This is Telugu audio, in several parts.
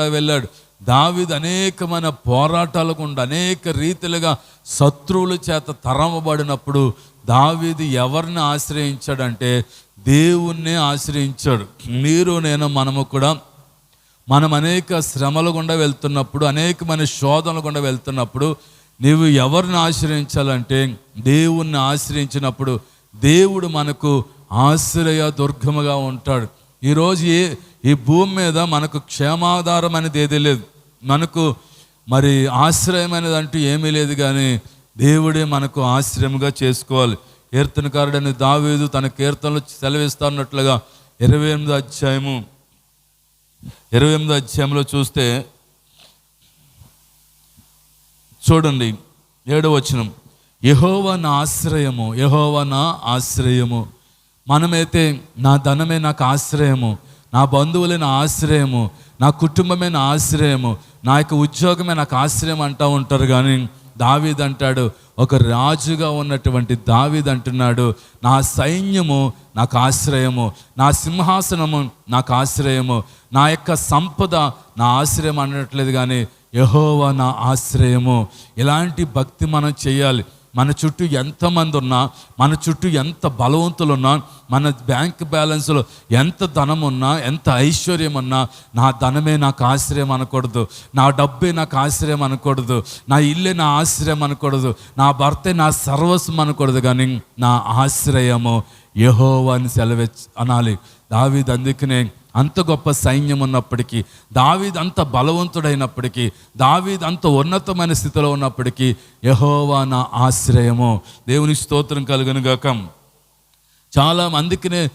గుండా వెళ్ళాడు. దావిద్ అనేకమైన పోరాటాల గుండా అనేక రీతిలుగా శత్రువుల చేత తరమబడినప్పుడు దావిది ఎవరిని ఆశ్రయించాడంటే దేవుణ్ణి ఆశ్రయించాడు. మీరు నేను మనము కూడా మనం అనేక శ్రమల గుండా వెళ్తున్నప్పుడు అనేకమైన శోధనల గుండా వెళ్తున్నప్పుడు నీవు ఎవరిని ఆశ్రయించాలంటే దేవుణ్ణి ఆశ్రయించినప్పుడు దేవుడు మనకు ఆశ్రయ దుర్గముగా ఉంటాడు. ఈరోజు ఈ ఈ భూమి మీద మనకు క్షేమాధారం అనేది ఏదీ లేదు. మనకు మరి ఆశ్రయం అనేది అంటూ ఏమీ లేదు కానీ దేవుడే మనకు ఆశ్రయంగా చేసుకోవాలి. కీర్తనకారుడని దావీదు తన కీర్తనలు సెలవిస్తానట్లుగా ఇరవై ఎనిమిది అధ్యాయము ఇరవై ఎనిమిది అధ్యాయంలో చూస్తే చూడండి ఏడో వచనం. యహోవ నా ఆశ్రయము యహోవ నా ఆశ్రయము. మనమైతే నా ధనమే నాకు ఆశ్రయము నా బంధువులే నా ఆశ్రయము నా కుటుంబమే నా ఆశ్రయము నా యొక్క ఉద్యోగమే నాకు ఆశ్రయం అంటూ ఉంటారు. కానీ దావీద్ అంటాడు ఒక రాజుగా ఉన్నటువంటి దావీద్ అంటున్నాడు నా సైన్యము నాకు ఆశ్రయము నా సింహాసనము నాకు ఆశ్రయము నా యొక్క సంపద నా ఆశ్రయం అనట్లేదు. కానీ యహోవా నా ఆశ్రయము. ఇలాంటి భక్తి మనం చేయాలి. మన చుట్టూ ఎంతమంది ఉన్నా మన చుట్టూ ఎంత బలవంతులు ఉన్నా మన బ్యాంక్ బ్యాలెన్స్లో ఎంత ధనం ఉన్నా ఎంత ఐశ్వర్యం ఉన్నా నా ధనమే నాకు ఆశ్రయం అనకూడదు. నా డబ్బే నాకు ఆశ్రయం అనకూడదు. నా ఇల్లే నా ఆశ్రయం అనకూడదు. నా భర్తే నా సర్వస్వం అనకూడదు కానీ నా ఆశ్రయము యహోవా అని సెలవు అనాలి. దావీద్ అందుకనే అంత గొప్ప సైన్యం ఉన్నప్పటికీ దావీద్ అంత బలవంతుడైనప్పటికీ దావీద్ అంత ఉన్నతమైన స్థితిలో ఉన్నప్పటికీ యహోవా నా ఆశ్రయము. దేవుని స్తోత్రం కలుగును గాక. చాలా మందికినే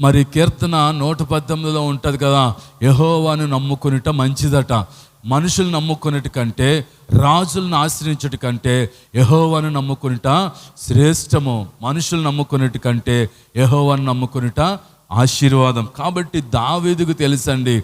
మరి కీర్తన నూట పద్దెనిమిదిలో ఉంటుంది కదా యహోవాను నమ్ముకునిట మంచిదట. మనుషులు నమ్ముకునేటి కంటే రాజులను ఆశ్రయించటి కంటే యహోవాను నమ్ముకునిట శ్రేష్టము. మనుషులు నమ్ముకునేటి కంటే యహోవాను నమ్ముకునిట ఆశీర్వాదం. కాబట్టి దావేదికు తెలుసండి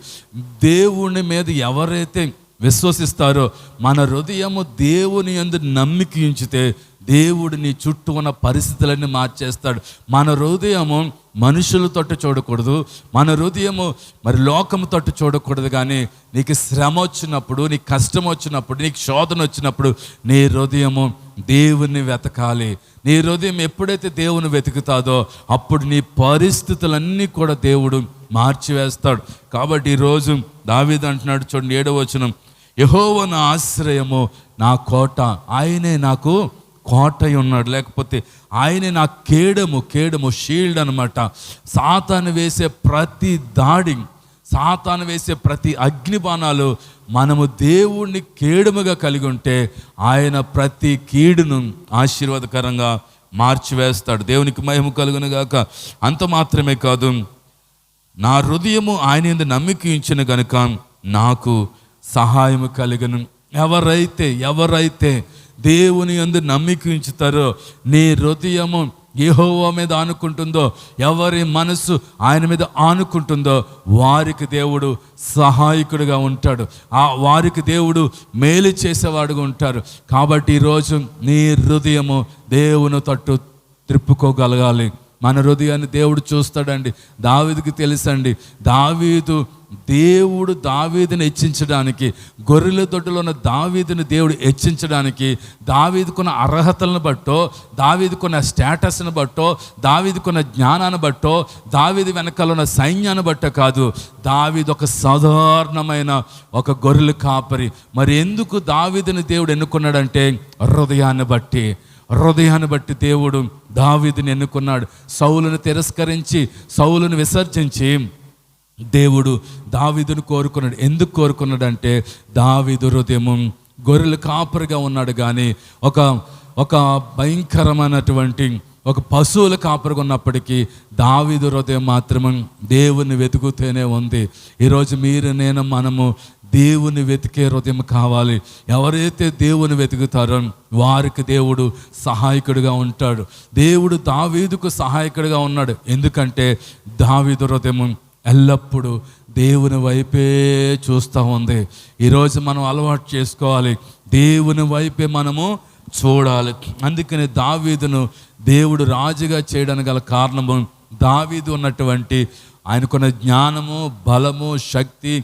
దేవుని మీద ఎవరైతే విశ్వసిస్తారో. మన హృదయము దేవుని ఎందు నమ్మిక ఉంచితే దేవుడు నీ చుట్టూ ఉన్న పరిస్థితులన్నీ మార్చేస్తాడు. మన హృదయము మనుషుల తట్టు చూడకూడదు. మన హృదయము మరి లోకము తట్టు చూడకూడదు కానీ నీకు శ్రమ వచ్చినప్పుడు నీకు కష్టం వచ్చినప్పుడు నీకు శోధన వచ్చినప్పుడు నీ హృదయము దేవుణ్ణి వెతకాలి. నీ హృదయం ఎప్పుడైతే దేవుని వెతుకుతాదో అప్పుడు నీ పరిస్థితులన్నీ కూడా దేవుడు మార్చివేస్తాడు. కాబట్టి ఈరోజు దావీద్ అంటున్నాడు చూడండి ఏడవ వచనం. యహోవ నా ఆశ్రయము నా కోట. ఆయనే నాకు కోటై ఉన్నాడు లేకపోతే ఆయనే నా కేడము కేడము షీల్డ్ అనమాట సాతాను వేసే ప్రతి దాడి సాతాను వేసే ప్రతి అగ్నిబాణాలు మనము దేవుణ్ణి కేడుముగా కలిగి ఉంటే ఆయన ప్రతి కీడును ఆశీర్వాదకరంగా మార్చివేస్తాడు. దేవునికి మహిమ కలుగును గాక. అంత మాత్రమే కాదు నా హృదయము ఆయన ఎందు నమ్మిక ఉంచిన గనుక నాకు సహాయము కలిగను. ఎవరైతే ఎవరైతే దేవుని అందు నమ్మిక ఉంచుతారో నీ హృదయము యెహోవా మీద ఆనుకుంటుందో ఎవరి మనసు ఆయన మీద ఆనుకుంటుందో వారికి దేవుడు సహాయకుడిగా ఉంటాడు. ఆ వారికి దేవుడు మేలు చేసేవాడుగా ఉంటారు. కాబట్టి ఈరోజు నీ హృదయము దేవుని తట్టు త్రిప్పుకోగలగాలి. మన హృదయాన్ని దేవుడు చూస్తాడండి. దావీదికి తెలుసండి. దావీదు దేవుడు దావీదిని హెచ్చించడానికి గొర్రెల దొడ్డులో ఉన్న దావీదుని దేవుడు హెచ్చించడానికి దావీదుకున్న అర్హతలను బట్టో దావీదుకున్న స్టేటస్ని బట్టో దావీదుకున్న జ్ఞానాన్ని బట్టో దావీది వెనకాల ఉన్న సైన్యాన్ని బట్టో కాదు. దావీదు ఒక సాధారణమైన ఒక గొర్రెలు కాపరి. మరి ఎందుకు దావీదుని దేవుడు ఎన్నుకున్నాడంటే హృదయాన్ని బట్టి. హృదయాన్ని బట్టి దేవుడు దావీదుని ఎన్నుకున్నాడు. సౌలును తిరస్కరించి సౌలును విసర్జించి దేవుడు దావీదును కోరుకున్నాడు. ఎందుకు కోరుకున్నాడంటే దావీదు హృదయము గొర్రెలు కాపరిగా ఉన్నాడు కానీ ఒక ఒక భయంకరమైనటువంటి ఒక పశువుల కాపరిగా ఉన్నప్పటికీ దావీదు హృదయం మాత్రమే దేవుని వెతుకుతూనే ఉంది. ఈరోజు మీరు నేను మనము దేవుని వెతికే హృదయం కావాలి. ఎవరైతే దేవుని వెతుకుతారో వారికి దేవుడు సహాయకుడిగా ఉంటాడు. దేవుడు దావీదుకు సహాయకుడిగా ఉన్నాడు. ఎందుకంటే దావీదు హృదయం ఎల్లప్పుడూ దేవుని వైపే చూస్తూ ఉంది. ఈరోజు మనం అలవాటు చేసుకోవాలి. దేవుని వైపే మనము చూడాలి. అందుకని దావీదును దేవుడు రాజుగా చేయడానికి గల కారణము దావీదు ఉన్నటువంటి ఆయనకున్న జ్ఞానము బలము శక్తి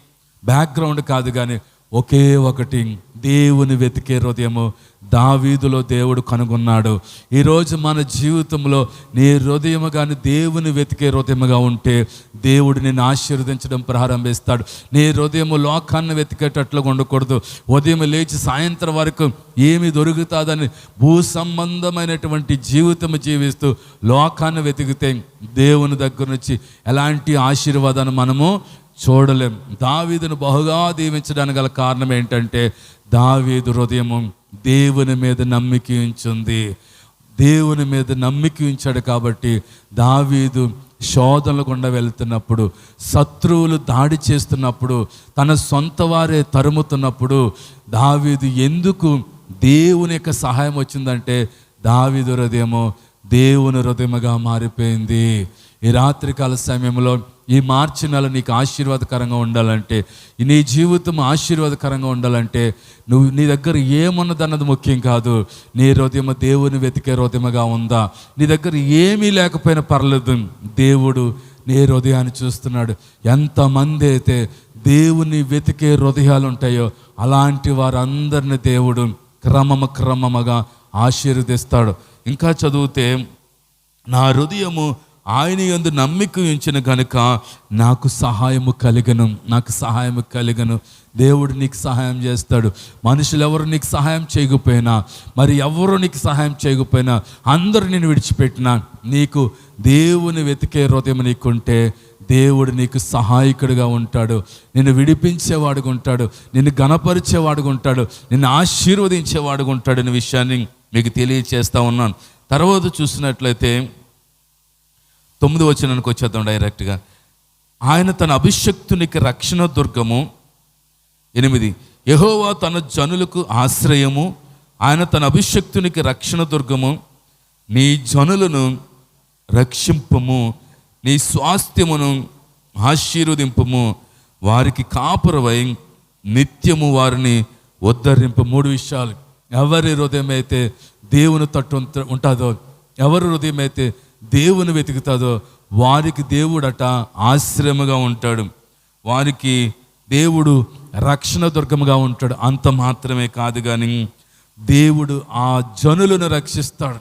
బ్యాక్గ్రౌండ్ కాదు కానీ ఒకే ఒకటి దేవుని వెతికే హృదయము దావీదులో దేవుడు కనుగొన్నాడు. ఈరోజు మన జీవితంలో నీ హృదయము కానీ దేవుని వెతికే హృదయముగా ఉంటే దేవుడు నిన్ను ఆశీర్వదించడం ప్రారంభిస్తాడు. నీ హృదయము లోకాన్ని వెతికేటట్లుగా ఉండకూడదు. ఉదయం లేచి సాయంత్రం వరకు ఏమి దొరుకుతుందని భూ సంబంధమైనటువంటి జీవితం జీవిస్తూ లోకాన్ని వెతికితే దేవుని దగ్గర నుంచి ఎలాంటి ఆశీర్వాదాన్ని మనము చూడలేం. దావీదును బహుగా దీవించడానికి గల కారణం ఏంటంటే దావీదు హృదయము దేవుని మీద నమ్మిక ఉంచుంది. దేవుని మీద నమ్మిక ఉంచాడు కాబట్టి దావీదు శోధనలు గుండా వెళ్తున్నప్పుడు శత్రువులు దాడి చేస్తున్నప్పుడు తన సొంత వారే తరుముతున్నప్పుడు దావీదు ఎందుకు దేవుని యొక్క సహాయం వచ్చిందంటే దావీదు హృదయము దేవుని హృదయముగా మారిపోయింది. ఈ రాత్రికాల సమయంలో ఈ మార్చి నెల నీకు ఆశీర్వాదకరంగా ఉండాలంటే నీ జీవితం ఆశీర్వాదకరంగా ఉండాలంటే నువ్వు నీ దగ్గర ఏమున్నదన్నది ముఖ్యం కాదు. నీ హృదయం దేవుని వెతికే హృదయముగా ఉందా? నీ దగ్గర ఏమీ లేకపోయినా పర్లేదు. దేవుడు నీ హృదయాన్ని చూస్తున్నాడు. ఎంతమంది అయితే దేవుని వెతికే హృదయాలు ఉంటాయో అలాంటి వారందరిని దేవుడు క్రమము క్రమముగా ఆశీర్వదిస్తాడు. ఇంకా చదివితే నా హృదయము ఆయన యందు నమ్మిక ఉంచిన కనుక నాకు సహాయము కలిగను నాకు సహాయము కలిగను. దేవుడు నీకు సహాయం చేస్తాడు. మనుషులు ఎవరు నీకు సహాయం చేయకపోయినా మరి ఎవరు నీకు సహాయం చేయకపోయినా అందరూ నేను విడిచిపెట్టినా. నీకు దేవుని వెతికే హృదయం నీకుంటే దేవుడు నీకు సహాయకుడిగా ఉంటాడు. నిన్ను విడిపించేవాడుగా ఉంటాడు. నిన్ను గణపరిచేవాడుగా ఉంటాడు. నిన్ను ఆశీర్వదించేవాడుగా ఉంటాడు అనే విషయాన్ని మీకు తెలియచేస్తా ఉన్నాను. తర్వాత చూసినట్లయితే తొమ్మిది వచ్చినానికి వచ్చేద్దాం డైరెక్ట్గా. ఆయన తన అభిషక్తునికి రక్షణ దుర్గము. ఎనిమిది యహోవా తన జనులకు ఆశ్రయము. ఆయన తన అభిషక్తునికి రక్షణ దుర్గము. నీ జనులను రక్షింపము. నీ స్వాస్థ్యమును ఆశీర్వదింపము. వారికి కాపురవై నిత్యము వారిని ఉద్ధరింపు. మూడు విషయాలు. ఎవరి హృదయం అయితే దేవుని తట్టు ఉంటుందో ఎవరి హృదయం అయితే దేవుని వెతుకుతాదో వారికి దేవుడట ఆశ్రయముగా ఉంటాడు. వారికి దేవుడు రక్షణ దుర్గముగా ఉంటాడు. అంత మాత్రమే కాదు కానీ దేవుడు ఆ జనులను రక్షిస్తాడు.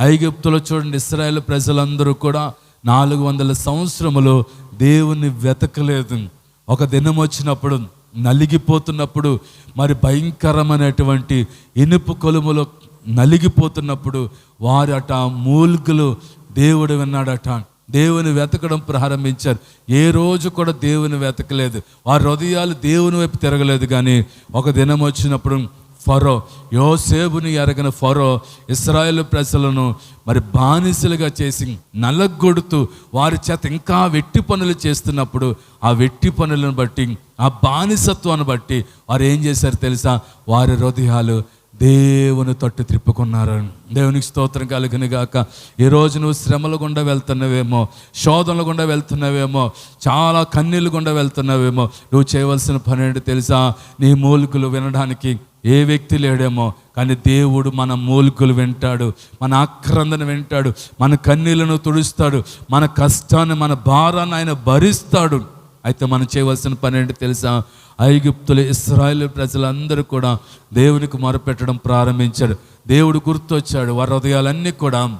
ఐగుప్తులో చూడండి ఇస్రాయేల్ ప్రజలందరూ కూడా నాలుగు వందల సంవత్సరములు దేవుణ్ణి వెతకలేదు. ఒక దినం వచ్చినప్పుడు నలిగిపోతున్నప్పుడు మరి భయంకరమైనటువంటి ఇనుపు కొలుములో నలిగిపోతున్నప్పుడు వారట మూల్గులు దేవుడు విన్నాడట. దేవుని వెతకడం ప్రారంభించారు. ఏ రోజు కూడా దేవుని వెతకలేదు. వారి హృదయాలు దేవుని వైపు తిరగలేదు కానీ ఒక దినం వచ్చినప్పుడు ఫరో యోసేపుని ఎరగిన ఫరో ఇస్రాయేల్ ప్రజలను మరి బానిసలుగా చేసి నలగొడుతూ వారి చేత ఇంకా వెట్టి పనులు చేస్తున్నప్పుడు ఆ వెట్టి పనులను బట్టి ఆ బానిసత్వాన్ని బట్టి వారు ఏం చేశారు తెలుసా? వారి హృదయాలు దేవుని తట్టు త్రిప్పుకున్నారు దేవునికి స్తోత్రం కలిగిన గాక. ఈ రోజు నువ్వు శ్రమల గుండా వెళ్తున్నవేమో శోధనల గుండా వెళ్తున్నవేమో చాలా కన్నీళ్ళు గుండా వెళ్తున్నవేమో నువ్వు చేయవలసిన పని ఏంటి తెలుసా? నీ మూలికలు వినడానికి ఏ వ్యక్తి లేడేమో కానీ దేవుడు మన మూలికలు వింటాడు మన ఆక్రందన వింటాడు మన కన్నీళ్ళను తుడుస్తాడు మన కష్టాన్ని మన భారాన్ని ఆయన భరిస్తాడు. అయితే మనం చేయవలసిన పని ఏంటి తెలుసా? ఐగుప్తులు ఇస్రాయల్ ప్రజలందరూ కూడా దేవునికి మొరపెట్టడం ప్రారంభించాడు దేవుడు గుర్తొచ్చాడు వారి హృదయాలన్నీ కూడా.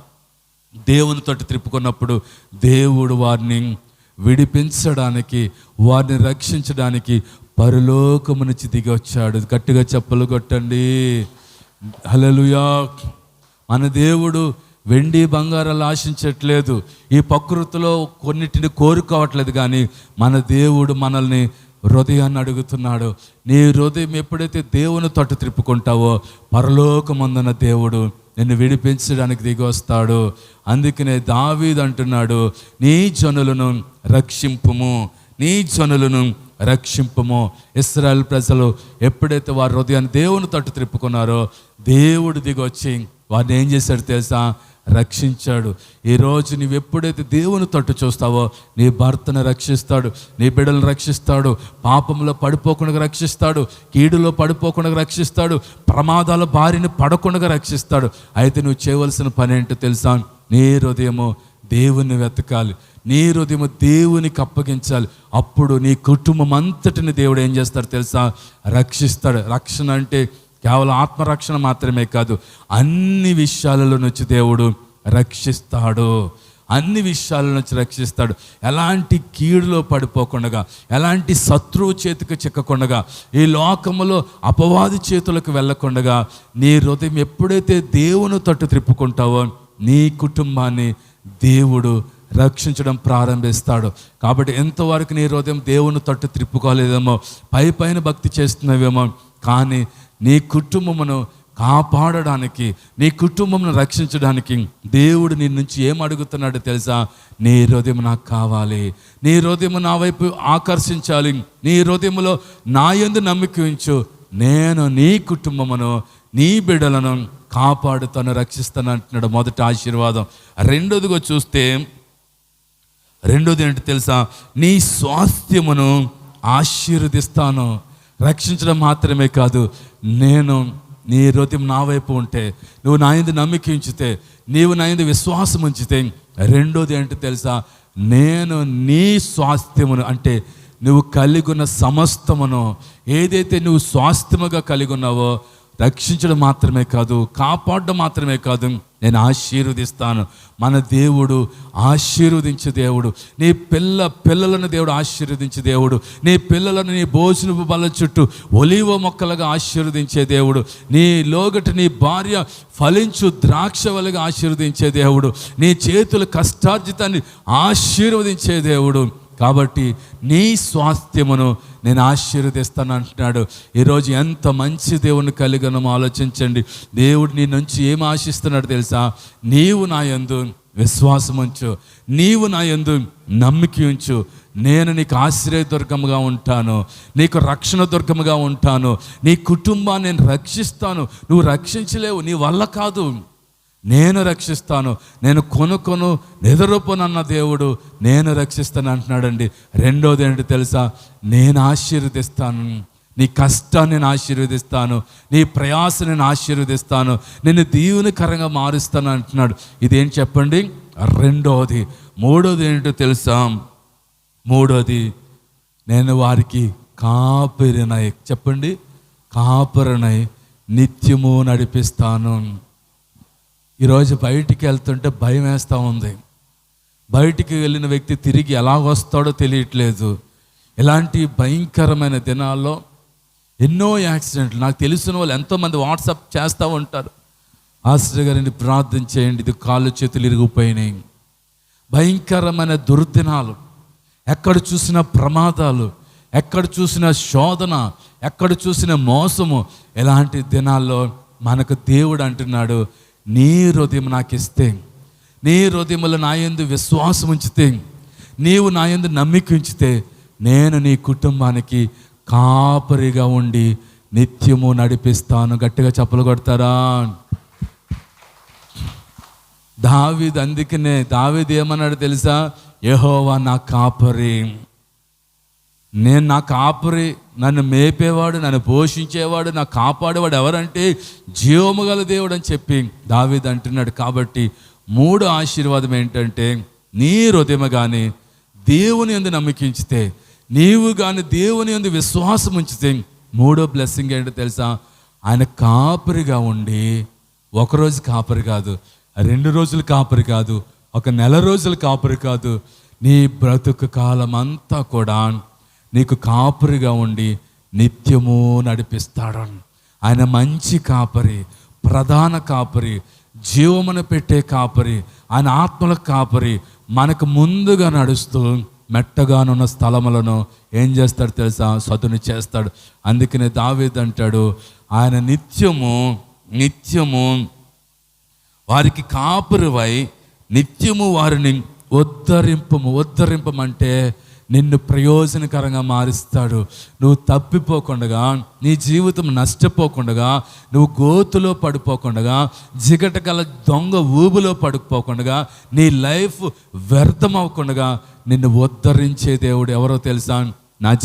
దేవుని తోటి త్రిప్పుకున్నప్పుడు దేవుడు వారిని విడిపించడానికి వారిని రక్షించడానికి పరలోకము నుంచి దిగి వచ్చాడు. గట్టిగా చెప్పలు కొట్టండి. హలలుయా మన దేవుడు వెండి బంగారాలు ఆశించట్లేదు. ఈ ప్రకృతిలో కొన్నిటిని కోరుకోవట్లేదు కానీ మన దేవుడు మనల్ని హృదయాన్ని అడుగుతున్నాడు. నీ హృదయం ఎప్పుడైతే దేవుని తట్టు త్రిప్పుకుంటావో పరలోకమందున దేవుడు నిన్ను విడిపించడానికి దిగి వస్తాడు. అందుకనే దావీదు అంటున్నాడు నీ జనులను రక్షింపుము నీ జనులను రక్షింపము. ఇస్రాయల్ ప్రజలు ఎప్పుడైతే వారి హృదయాన్ని దేవుని తట్టు త్రిప్పుకున్నారో దేవుడు దిగొచ్చి వారిని ఏం చేశాడు తెలుసా? రక్షించాడు. ఈరోజు నీవు ఎప్పుడైతే దేవుని తట్టు చూస్తావో నీ భర్తను రక్షిస్తాడు నీ బిడ్డలను రక్షిస్తాడు పాపంలో పడిపోకుండా రక్షిస్తాడు కీడులో పడిపోకుండా రక్షిస్తాడు ప్రమాదాల బారిని పడకుండా రక్షిస్తాడు. అయితే నువ్వు చేయవలసిన పని ఏంటో తెలుసా? నీ హృదయము దేవుని వెతకాలి. నీ హృదయం దేవునికి అప్పగించాలి. అప్పుడు నీ కుటుంబం అంతటిని దేవుడు ఏం చేస్తాడు తెలుసా? రక్షిస్తాడు. రక్షణ అంటే కేవలం ఆత్మరక్షణ మాత్రమే కాదు అన్ని విషయాలలో నుంచి దేవుడు రక్షిస్తాడు. అన్ని విషయాల నుంచి రక్షిస్తాడు. ఎలాంటి కీడులో పడిపోకుండా ఎలాంటి శత్రువు చేతికి చిక్కకుండా ఈ లోకములో అపవాది చేతులకు వెళ్ళకుండా నీ హృదయం ఎప్పుడైతే దేవుని తట్టు త్రిప్పుకుంటావో నీ కుటుంబాన్ని దేవుడు రక్షించడం ప్రారంభిస్తాడు. కాబట్టి ఎంతవరకు నీ హృదయం దేవుని తట్టు త్రిప్పుకోలేదేమో పై పైన భక్తి చేస్తున్నావేమో కానీ నీ కుటుంబమును కాపాడడానికి నీ కుటుంబంను రక్షించడానికి దేవుడు నీ నుంచి ఏం అడుగుతున్నాడో తెలుసా? నీ హృదయం నాకు కావాలి. నీ హృదయం నా వైపు ఆకర్షించాలి. నీ హృదయంలో నా ఎందు నమ్మిక ఉంచు. నేను నీ కుటుంబమును నీ బిడ్డలను కాపాడుతాను రక్షిస్తాను అంటున్నాడు మొదటి ఆశీర్వాదం. రెండోదిగా చూస్తే రెండోది ఏంటి తెలుసా? నీ స్వాస్థ్యమును ఆశీర్వదిస్తాను. రక్షించడం మాత్రమే కాదు నేను నీ హృదయం నా వైపు ఉంటే నువ్వు నా ఇందు నమ్మిక ఉంచితే నీవు నా ఇందు విశ్వాసం ఉంచితే రెండోది ఏంటో తెలుసా? నేను నీ స్వాస్థ్యమును అంటే నువ్వు కలిగి ఉన్న సమస్తమును ఏదైతే నువ్వు స్వాస్థ్యముగా కలిగి ఉన్నావో రక్షించడం మాత్రమే కాదు కాపాడడం మాత్రమే కాదు నేను ఆశీర్వదిస్తాను. మన దేవుడు ఆశీర్వదించే దేవుడు. నీ పిల్ల పిల్లలను దేవుడు ఆశీర్వదించే దేవుడు. నీ పిల్లలను నీ భోజనపు బల చుట్టూ ఒలివ మొక్కలుగా ఆశీర్వదించే దేవుడు. నీ లోగట నీ భార్య ఫలించు ద్రాక్ష వలగా ఆశీర్వదించే దేవుడు. నీ చేతుల కష్టార్జితాన్ని ఆశీర్వదించే దేవుడు. కాబట్టి నీ స్వాస్థ్యమును నేను ఆశీర్వదిస్తాను అంటున్నాడు. ఈరోజు ఎంత మంచి దేవుని కలిగను ఆలోచించండి. దేవుడు నీ నుంచి ఏం ఆశిస్తున్నాడు తెలుసా? నీవు నా యందు విశ్వాసం ఉంచు. నీవు నా యందు నమ్మిక ఉంచు. నేను నీకు ఆశ్రయదుర్గముగా ఉంటాను. నీకు రక్షణ దుర్గముగా ఉంటాను. నీ కుటుంబాన్ని నేను రక్షిస్తాను. నువ్వు రక్షించలేవు. నీ వల్ల కాదు. నేను రక్షిస్తాను నేను కొనుక్కొను నిద్రపునన్న దేవుడు నేను రక్షిస్తాను అంటున్నాడండి. రెండోది ఏంటి తెలుసా? నేను ఆశీర్వదిస్తాను. నీ కష్టాన్ని నేను ఆశీర్వదిస్తాను నీ ప్రయాస నేను ఆశీర్వదిస్తాను నేను దీవునికరంగా మారుస్తాను అంటున్నాడు. ఇదేం చెప్పండి? రెండోది. మూడోది ఏంటో తెలుసా? మూడోది నేను వారికి కాపురినై చెప్పండి? కాపురనై నిత్యము నడిపిస్తాను. ఈరోజు బయటికి వెళ్తుంటే భయం వేస్తూ ఉంది. బయటికి వెళ్ళిన వ్యక్తి తిరిగి ఎలా వస్తాడో తెలియట్లేదు. ఇలాంటి భయంకరమైన దినాల్లో ఎన్నో యాక్సిడెంట్లు. నాకు తెలిసిన వాళ్ళు ఎంతోమంది వాట్సాప్ చేస్తూ ఉంటారు. ఆశ్రయ గారిని ప్రార్థన చేయండి ఇది కాళ్ళు చేతులు ఇరిగిపోయినాయి. భయంకరమైన దుర్దినాలు. ఎక్కడ చూసిన ప్రమాదాలు ఎక్కడ చూసిన శోధన ఎక్కడ చూసిన మోసము. ఇలాంటి దినాల్లో మనకు దేవుడు అంటున్నాడు నీ హృదయం నాకు ఇస్తే నీ హృదయంలో నా యందు విశ్వాసం ఉంచితే నీవు నా ఎందు నమ్మిక ఉంచితే నేను నీ కుటుంబానికి కాపరిగా ఉండి నిత్యము నడిపిస్తాను. గట్టిగా చెప్పలు కొడతారా? దావీద్ అందుకనే దావీద్ ఏమన్నాడు తెలుసా? యహోవా నా కాపరి. నేను నా కాపరి నన్ను మేపేవాడు నన్ను పోషించేవాడు నా కాపాడేవాడు ఎవరంటే జీవము గల దేవుడు అని చెప్పి దావీద్ అంటున్నాడు. కాబట్టి మూడు ఆశీర్వాదం ఏంటంటే నీ హృదయం కానీ దేవుని ఎందు నమ్మకించితే నీవు కానీ దేవుని ఎందు విశ్వాసం ఉంచితే మూడో బ్లెస్సింగ్ ఏంటో తెలుసా? ఆయన కాపరిగా ఉండి ఒకరోజు కాపరి కాదు రెండు రోజులు కాపరి కాదు ఒక నెల రోజులు కాపరి కాదు నీ బ్రతుకు కాలం అంతా కూడా నీకు కాపరిగా ఉండి నిత్యము నడిపిస్తాడు ఆయన మంచి కాపరి ప్రధాన కాపరి జీవమును పెట్టే కాపరి ఆయన ఆత్మల కాపరి మనకు ముందుగా నడుస్తూ మెట్టగానున్న స్థలములను ఏం చేస్తాడు తెలుసా? సతుని చేస్తాడు. అందుకనే దావేది అంటాడు ఆయన నిత్యము నిత్యము వారికి కాపురువై నిత్యము వారిని ఉద్ధరింపము. ఉద్ధరింపమంటే నిన్ను ప్రయోజనకరంగా మారుస్తాడు. నువ్వు తప్పిపోకుండా నీ జీవితం నష్టపోకుండా నువ్వు గోతులో పడిపోకుండా జిగట గల దొంగ ఊబులో పడిపోకుండా నీ లైఫ్ వ్యర్థమవకుండా నిన్ను ఉద్ధరించే దేవుడు ఎవరో తెలుసా? నా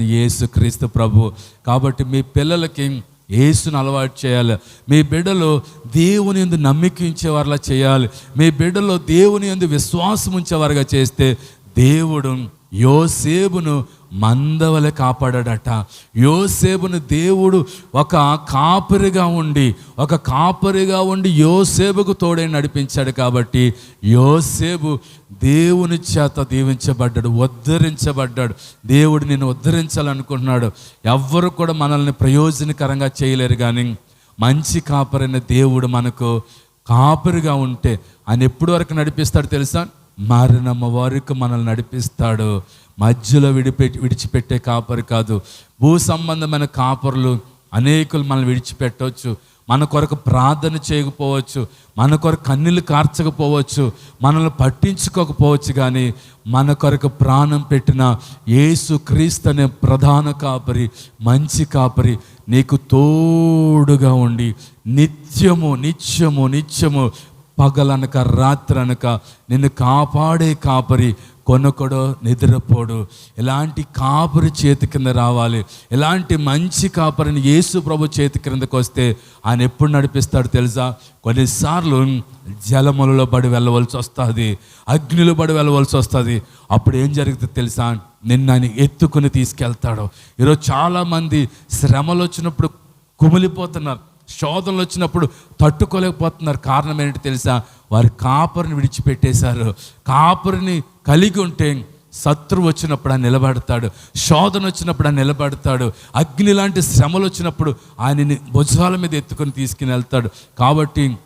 యేసు క్రీస్తు ప్రభు. కాబట్టి మీ పిల్లలకి ఏసును అలవాటు చేయాలి. మీ బిడ్డలు దేవుని ఎందు నమ్మిక ఉంచేవారిలా చేయాలి. మీ బిడ్డలో దేవుని ఎందు విశ్వాసం ఉంచేవారుగా చేస్తే దేవుడు యోసేపును మందవలె కాపాడాడట. యోసేపును దేవుడు ఒక కాపరిగా ఉండి ఒక కాపరిగా ఉండి యోసేపుకు తోడై నడిపించాడు కాబట్టి యోసేపు దేవుని చేత దీవించబడ్డాడు ఉద్ధరించబడ్డాడు. దేవుడు నేను ఉద్ధరించాలనుకుంటున్నాడు. ఎవ్వరు కూడా మనల్ని ప్రయోజనకరంగా చేయలేరు కానీ మంచి కాపరైన దేవుడు మనకు కాపరిగా ఉంటే ఆయన ఎప్పుడు వరకు నడిపిస్తాడు తెలుసా? మారినమ్మ వారికి మనల్ని నడిపిస్తాడు. మధ్యలో విడిపెట్టి విడిచిపెట్టే కాపరి కాదు. భూ సంబంధమైన కాపరులు అనేకులు మనల్ని విడిచిపెట్టవచ్చు. మన కొరకు ప్రార్థన చేయకపోవచ్చు. మన కొరకు కన్నీళ్ళు కార్చకపోవచ్చు. మనల్ని పట్టించుకోకపోవచ్చు కానీ మన కొరకు ప్రాణం పెట్టిన యేసు క్రీస్తు అనే ప్రధాన కాపరి మంచి కాపరి నీకు తోడుగా ఉండి నిత్యము నిత్యము నిత్యము పగలనక రాత్రనక నిన్ను కాపాడే కాపరి కొనకొడో నిద్రపోడు. ఎలాంటి కాపరి చేతి కింద రావాలి? ఎలాంటి మంచి కాపరిని యేసు ప్రభు చేతి కిందకు వస్తే ఆయన ఎప్పుడు నడిపిస్తాడు తెలుసా? కొన్నిసార్లు జలములలో పడి వెళ్ళవలసి వస్తుంది అగ్నిలో పడి వెళ్ళవలసి వస్తుంది. అప్పుడు ఏం జరుగుతుంది తెలుసా? నిన్న ఆయన ఎత్తుకుని తీసుకెళ్తాడు. ఈరోజు చాలామంది శ్రమలు వచ్చినప్పుడు కుమిలిపోతున్నారు. శోధనలు వచ్చినప్పుడు తట్టుకోలేకపోతున్నారు. కారణం ఏంటి తెలుసా? వారి కాపరిని విడిచిపెట్టేశారు. కాపరిని కలిగి ఉంటే శత్రువు వచ్చినప్పుడు ఆయన నిలబడతాడు. శోధన వచ్చినప్పుడు ఆయన నిలబడతాడు. అగ్ని లాంటి శ్రమలు వచ్చినప్పుడు ఆయనని భుజాల మీద ఎత్తుకొని తీసుకుని వెళ్తాడు. కాబట్టి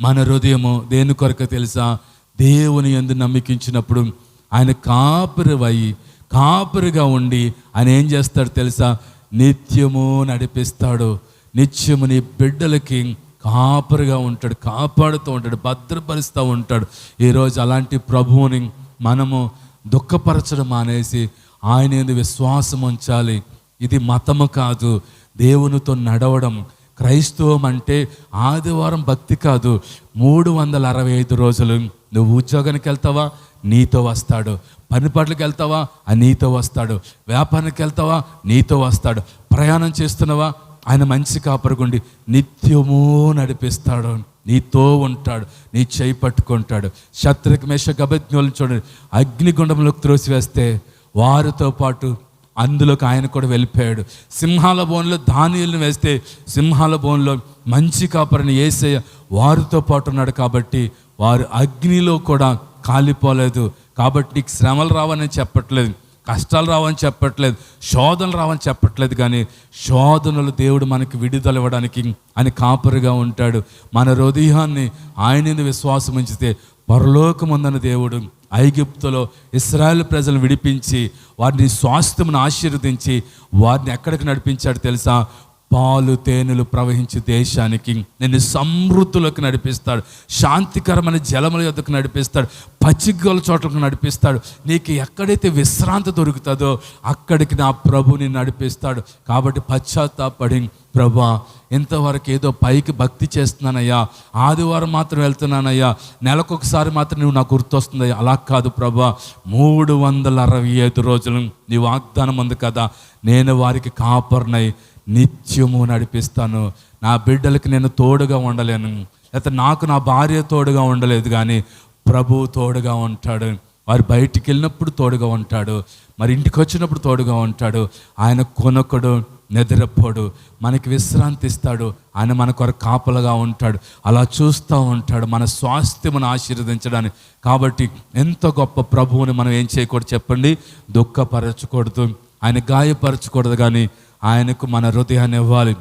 మన హృదయము దేని కొరకు తెలుసా? దేవుని ఎందు నమ్మికించినప్పుడు ఆయన కాపురవై కాపురిగా ఉండి ఆయన ఏం చేస్తాడు తెలుసా? నిత్యము నడిపిస్తాడు. నిత్యము నీ బిడ్డలకి కాపరిగా ఉంటాడు కాపాడుతూ ఉంటాడు భద్రపరుస్తూ ఉంటాడు. ఈరోజు అలాంటి ప్రభువుని మనము దుఃఖపరచడం మానేసి ఆయన విశ్వాసం ఉంచాలి. ఇది మతము కాదు దేవునితో నడవడం. క్రైస్తవం అంటే ఆదివారం భక్తి కాదు. మూడు వందల అరవై ఐదు రోజులు నువ్వు ఉద్యోగానికి వెళ్తావా? నీతో వస్తాడు. పని పట్లకి వెళ్తావా? ఆ నీతో వస్తాడు. వ్యాపారానికి వెళ్తావా? నీతో వస్తాడు. ప్రయాణం చేస్తున్నావా? ఆయన మంచి కాపరకుండి నిత్యము నడిపిస్తాడు. నీతో ఉంటాడు నీ చేయి పట్టుకుంటాడు. శత్రుకి మేష చూడండి. అగ్నిగుండంలోకి త్రోసివేస్తే వారితో పాటు అందులోకి ఆయన కూడా వెళ్ళిపోయాడు. సింహాల బోన్లో ధాన్యాలను వేస్తే సింహాల బోన్లో మంచి కాపరిని వేసే వారితో పాటు ఉన్నాడు కాబట్టి వారు అగ్నిలో కూడా కాలిపోలేదు. కాబట్టి నీకు శ్రమలు రావని చెప్పట్లేదు. కష్టాలు రావని చెప్పట్లేదు శోధనలు రావని చెప్పట్లేదు కానీ శోధనలు దేవుడు మనకి విడుదల ఇవ్వడానికి అని కాపరిగా ఉంటాడు. మన హృదయాన్ని ఆయన విశ్వాసం ఉంచితే పరలోకమందన దేవుడు ఐగిప్తులో ఇస్రాయల్ ప్రజలను విడిపించి వారిని స్వాస్థ్యమును ఆశీర్వదించి వారిని ఎక్కడికి నడిపించాడు తెలుసా? పాలు తేనెలు ప్రవహించే దేశానికి నిన్ను సమృద్ధులకు నడిపిస్తాడు. శాంతికరమైన జలముల యొద్దకు నడిపిస్తాడు. పచ్చిగల చోట్లకు నడిపిస్తాడు. నీకు ఎక్కడైతే విశ్రాంతి దొరుకుతుందో అక్కడికి నా ప్రభుని నడిపిస్తాడు. కాబట్టి పశ్చాత్తాపడి ప్రభా ఇంతవరకు ఏదో పైకి భక్తి చేస్తున్నానయ్యా. ఆదివారం మాత్రం వెళ్తున్నానయ్యా. నెలకొకసారి మాత్రం నువ్వు నాకు గుర్తొస్తుందయ్యా. అలా కాదు ప్రభా. మూడు వందల అరవై ఐదు రోజులు నీ వాగ్దానం ఉంది కదా. నేను వారికి కాపర్నై నిత్యము నడిపిస్తాను. నా బిడ్డలకి నేను తోడుగా ఉండలేను. లేకపోతే నాకు నా భార్య తోడుగా ఉండలేదు కానీ ప్రభు తోడుగా ఉంటాడు. వారు బయటికి వెళ్ళినప్పుడు తోడుగా ఉంటాడు. మరి ఇంటికి వచ్చినప్పుడు తోడుగా ఉంటాడు. ఆయన కొనకడు నిద్రపోడు మనకి విశ్రాంతి ఇస్తాడు. ఆయన మన కొరకు కాపలుగా ఉంటాడు. అలా చూస్తూ ఉంటాడు. మన స్వాస్థ్యమును ఆశీర్వదించడానికి. కాబట్టి ఎంత గొప్ప ప్రభువుని మనం ఏం చేయకూడదు చెప్పండి? దుఃఖపరచకూడదు. ఆయన గాయపరచకూడదు కానీ ఆయనకు మన హృదయాన్ని ఇవ్వాలి.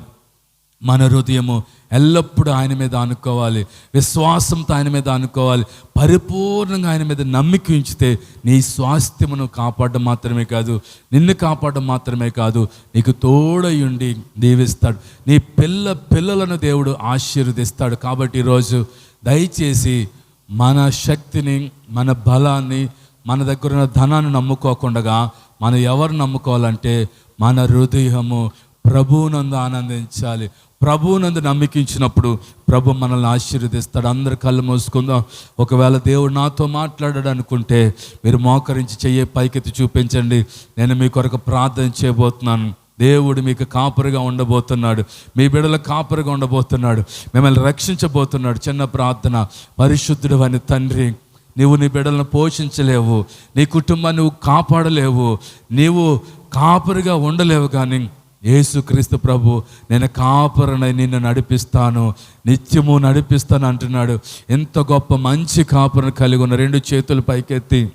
మన హృదయము ఎల్లప్పుడూ ఆయన మీద అనుకోవాలి విశ్వాసంతో ఆయన మీద అనుకోవాలి పరిపూర్ణంగా ఆయన మీద నమ్మిక ఉంచితే నీ స్వాస్థ్యమును కాపాడడం మాత్రమే కాదు నిన్ను కాపాడడం మాత్రమే కాదు నీకు తోడయుండి దీవిస్తాడు. నీ పిల్ల పిల్లలను దేవుడు ఆశీర్వదిస్తాడు. కాబట్టి ఈరోజు దయచేసి మన శక్తిని మన బలాన్ని మన దగ్గర ఉన్న ధనాన్ని నమ్ముకోకుండా మనం ఎవరు నమ్ముకోవాలంటే మన హృదయము ప్రభువునందు ఆనందించాలి. ప్రభువునందు నమ్మికించినప్పుడు ప్రభు మనల్ని ఆశీర్వదిస్తాడు. అందరు కళ్ళు మూసుకుందాం. ఒకవేళ దేవుడు నాతో మాట్లాడాడు అనుకుంటే మీరు మోకరించి చెయ్యే పైకెత్తి చూపించండి. నేను మీ కొరకు ప్రార్థన చేయబోతున్నాను. దేవుడు మీకు కాపరిగా ఉండబోతున్నాడు. మీ బిడల కాపరిగా ఉండబోతున్నాడు. మిమ్మల్ని రక్షించబోతున్నాడు. చిన్న ప్రార్థన. పరిశుద్ధుడు అని తండ్రి నీవు నీ బిడ్డలను పోషించలేవు. నీ కుటుంబాన్ని నువ్వు కాపాడలేవు. నీవు కాపరిగా ఉండలేవు కానీ యేసుక్రీస్తు ప్రభు నేను కాపరనై నిన్ను నడిపిస్తాను నిత్యము నడిపిస్తాను అంటున్నాడు. ఎంత గొప్ప మంచి కాపురను కలిగి ఉన్న రెండు చేతులు పైకెత్తి.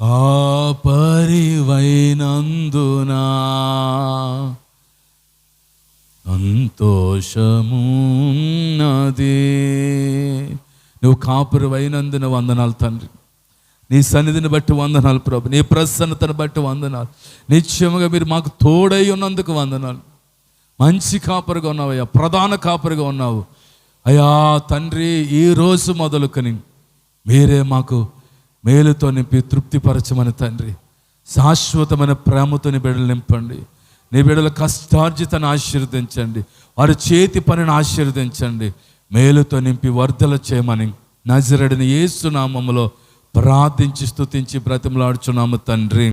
కాపరివైనందునా సంతోషమున్నది. నువ్వు కాపురివైనందున వందనాలు తండ్రి. నీ సన్నిధిని బట్టి వందనాలు ప్రభు. నీ ప్రసన్నతను బట్టి వందనాలు. నిశ్చయముగా మీరు మాకు తోడై ఉన్నందుకు వందనాలు. మంచి కాపరిగా ఉన్నావయ్యా ప్రధాన కాపరిగా ఉన్నావు. అయ్యా తండ్రి ఈ రోజు మొదలుకొని మీరే మాకు మేలుతో నింపి తృప్తిపరచమని తండ్రి. శాశ్వతమైన ప్రేమతో నీ బిడ్డలు నింపండి. నీ బిడ్డల కష్టార్జితను ఆశీర్వదించండి. వారి చేతి పనిని ఆశీర్వదించండి. మేలుతో నింపి వర్ధల చేయమని నజరడిని ఏసునామములో ప్రార్థించి స్థుతించి బ్రతిమలాడుచున్నాము తండ్రి.